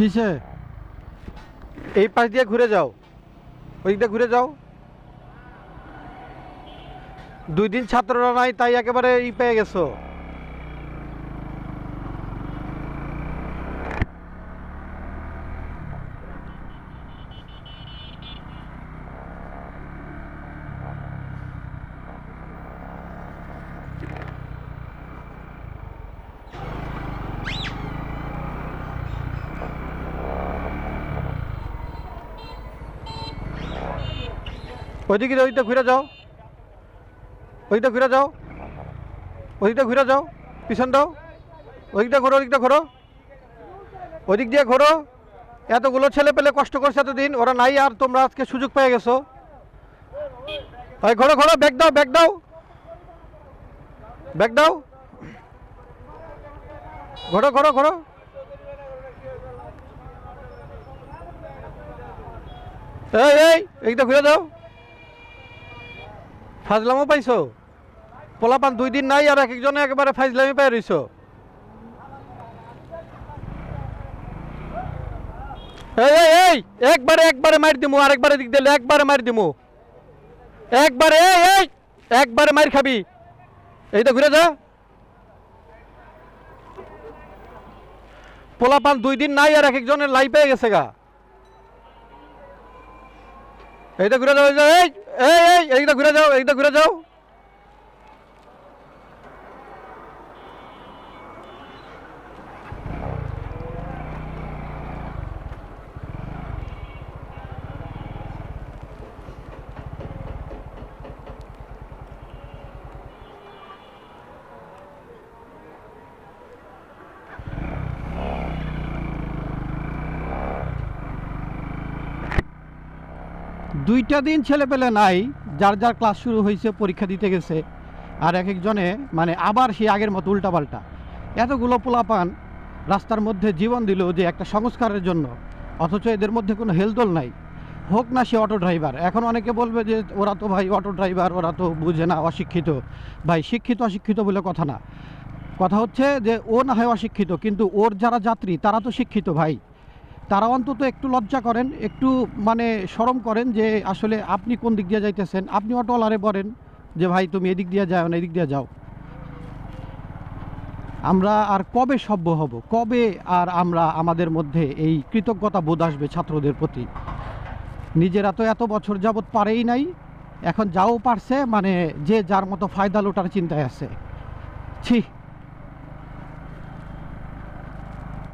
কিসে? এই পাশ দিয়ে ঘুরে যাও। ওই দিক ঘুরে যাও। দুই দিন ছাত্ররা নাই, তাই একেবারে ই পেয়ে গেছো। ওইদিকে ওইদিকে ঘুরে যাও। ওইদিকে ঘুরে যাও। ওইদিকে ঘুরে যাও। পিছন দাও। ওইদিকটা ঘোরো ওইদিকটা ঘোরো। ওইদিক দিয়ে ঘোরো। এতগুলো ছেলে পেলে কষ্ট করছে এতদিন, ওরা নাই আর তোমরা আজকে সুযোগ পেয়ে গেছো। ওই ঘোরো ঘোরো, ব্যাগ দাও ব্যাগ দাও। ব্যাগ দাও। ঘোরো ঘোরো ঘোরো। এই এই এইটা ঘুরে দাও ফাজলামও পাইছো? পোলাপান দুই দিন নাই আর এক একজনে একেবারে ফাজলামি পাই রইছো এই এই একবারে একবারে মার দিমু আরেকবারে দিক দিলে একবারে মার দিমু। একবারে এই এই একবারে মার খাবি। এইটা ঘুরে যা। পোলাপান দুই দিন নাই আর এক একজনের লাই পেয়ে গেছে গা এইটা ঘুরে যাও এই এই এই এই এইটা ঘুরে যাও এইটা ঘুরে যাও। দুইটা দিন ছেলে পেলে নাই, যার যার ক্লাস শুরু হয়েছে, পরীক্ষা দিতে গেছে, আর এক একজনে মানে আবার সেই আগের মতো উল্টাপাল্টা। এতগুলো পোলাপান রাস্তার মধ্যে জীবন দিল যে একটা সংস্কারের জন্য, অথচ এদের মধ্যে কোনো হেলদোল নাই। হোক না সে অটো ড্রাইভার, এখন অনেকে বলবে যে ওরা তো ভাই অটো ড্রাইভার, ওরা তো বুঝে না, অশিক্ষিত। ভাই, শিক্ষিত, অশিক্ষিত বলে কথা না। কথা হচ্ছে যে ও না হয় অশিক্ষিত, কিন্তু ওর যারা যাত্রী, তারা তো শিক্ষিত ভাই। তারা অন্তত একটু লজ্জা করেন, একটু মানে শরম করেন যে আসলে আপনি কোন দিক দিয়ে যাইতেছেন? আপনি অটোওয়ালারে বলেন যে, ভাই, তুমি এদিক দিয়ে যাও না, এদিক দিয়ে যাও। আমরা আর কবে সভ্য হব? কবে আর আমরা আমাদের মধ্যে এই কৃতজ্ঞতা বোধ আসবে ছাত্রদের প্রতি? নিজেরা তো এত বছর যাবৎ পারেই নাই, এখন যাও পারছে মানে যে যার মতো ফায়দা লোটার চিন্তায় আছে। ছি!